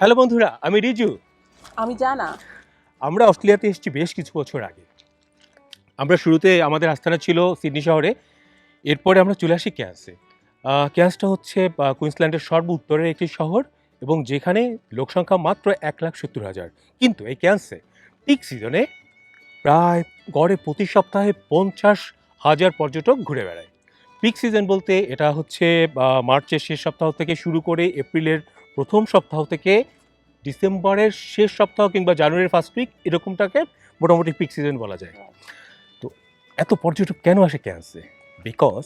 Hello বন্ধুরা আমি রিজু। আমি জানা। আমরা অস্ট্রেলিয়াতে এসেছি বেশ কিছু বছর আগে। আমরা শুরুতে আমাদের আস্থানা ছিল সিডনি শহরে এরপরে আমরা চলে আসি ক্যান্সে। ক্যান্সটা হচ্ছে কুইন্সল্যান্ডের সর্ব উত্তরের একটি শহর এবং যেখানে লোকসংখ্যা মাত্র এক লাখ সত্তর হাজার। কিন্তু এই ক্যান্সে পিক সিজনে প্রায় গড়ে প্রতি সপ্তাহে পঞ্চাশ হাজার পর্যটক ঘুরে বেড়ায়। পিক সিজন বলতে এটা হচ্ছে মার্চের শেষ সপ্তাহ থেকে শুরু করে এপ্রিলের প্রথম সপ্তাহ থেকে ডিসেম্বরের শেষ সপ্তাহ কিংবা জানুয়ারির ফার্স্ট উইক এরকমটাকে মোটামুটি পিক সিজন বলা যায়। তো এত পর্যটক কেন আসে ক্যান্সে বিকজ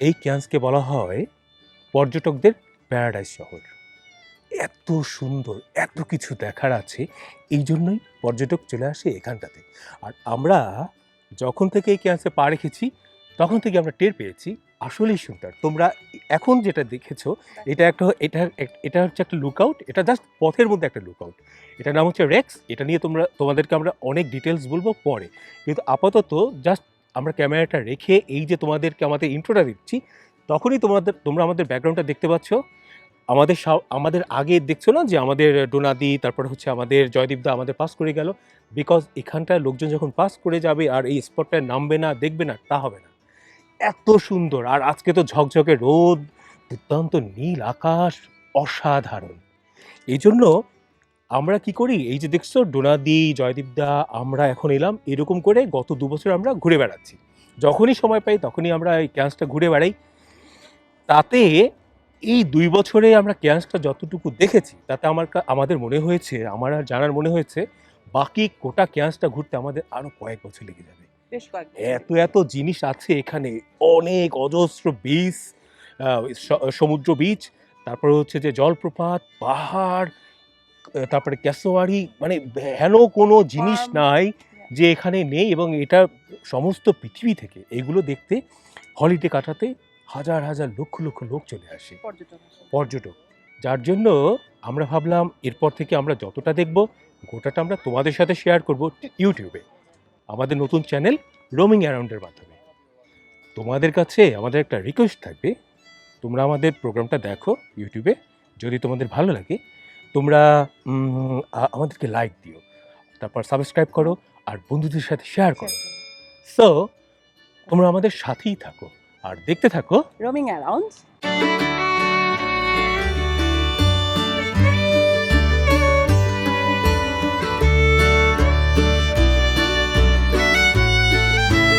এই ক্যান্সকে বলা হয় পর্যটকদের প্যারাডাইস শহর। এত সুন্দর, এত কিছু দেখার আছে, এই জন্যই পর্যটক চলে আসে এখানটাতে। আর আমরা যখন থেকে এই ক্যান্সে পা রেখেছি তখন থেকে আমরা টের পেয়েছি, আসলেই সুন্দর। তোমরা এখন যেটা দেখেছ, এটা একটা, এটা এটা হচ্ছে একটা লুকআউট এটা জাস্ট পথের মধ্যে একটা লুকআউট এটার নাম হচ্ছে রেক্স এটা নিয়ে তোমরা, তোমাদেরকে আমরা অনেক ডিটেলস বলব পরে। কিন্তু আপাতত জাস্ট আমরা ক্যামেরাটা রেখে এই যে তোমাদেরকে আমাদের ইন্ট্রোটা দিচ্ছি, তখনই তোমাদের, তোমরা আমাদের ব্যাকগ্রাউন্ডটা দেখতে পাচ্ছ। আমাদের আমাদের আগে দেখছ না যে আমাদের ডোনাদি, তারপরে হচ্ছে আমাদের জয়দীপদা আমাদের পাস করে গেল? বিকজ এখানটায় লোকজন যখন পাস করে যাবে আর এই স্পটটায় নামবে না, দেখবে না, তা হবে না। এত সুন্দর। আর আজকে তো ঝকঝকে রোদ, দুর্দান্ত নীল আকাশ, অসাধারণ। এই জন্য আমরা কি করি? এই যে দেখছ, ডোনাদি জয়দীপদা আমরা এখন এলাম, এরকম করে গত দু বছর আমরা ঘুরে বেড়াচ্ছি। যখনই সময় পাই, তখনই আমরা এই ক্যান্সটা ঘুরে বেড়াই। তাতে এই দুই বছরে আমরা ক্যান্সটা যতটুকু দেখেছি, তাতে আমার আমাদের মনে হয়েছে, আমার আর জানার মনে হয়েছে, বাকি গোটা ক্যান্সটা ঘুরতে আমাদের আরও কয়েক বছর লেগে যাবে। বেশ কয়েক এত এত জিনিস আছে এখানে। অনেক অজস্র বীজ সমুদ্র বীচ তারপরে হচ্ছে যে জলপ্রপাত পাহাড় তারপরে ক্যাসোয়ারি মানে হেন কোনো জিনিস নাই যে এখানে নেই এবং এটা সমস্ত পৃথিবী থেকে। এগুলো দেখতে হলিডে কাটাতে হাজার হাজার লক্ষ লক্ষ লোক চলে আসে। পর্যটক আসে। পর্যটক। যার জন্য আমরা ভাবলাম এরপর থেকে আমরা যতটা দেখব গোটাটা আমরা তোমাদের সাথে শেয়ার করব ইউটিউবে। আমাদের নতুন চ্যানেল রোমিং অ্যারাউন্ডের মাধ্যমে। তোমাদের কাছে আমাদের একটা রিকোয়েস্ট থাকবে। তোমরা আমাদের প্রোগ্রামটা দেখো ইউটিউবে। যদি তোমাদের ভালো লাগে, তোমরা আমাদেরকে লাইক দিও। তারপর সাবস্ক্রাইব করো আর বন্ধুদের সাথে শেয়ার করো। সো তোমরা আমাদের সাথেই থাকো। আর দেখতে থাকো। Roaming around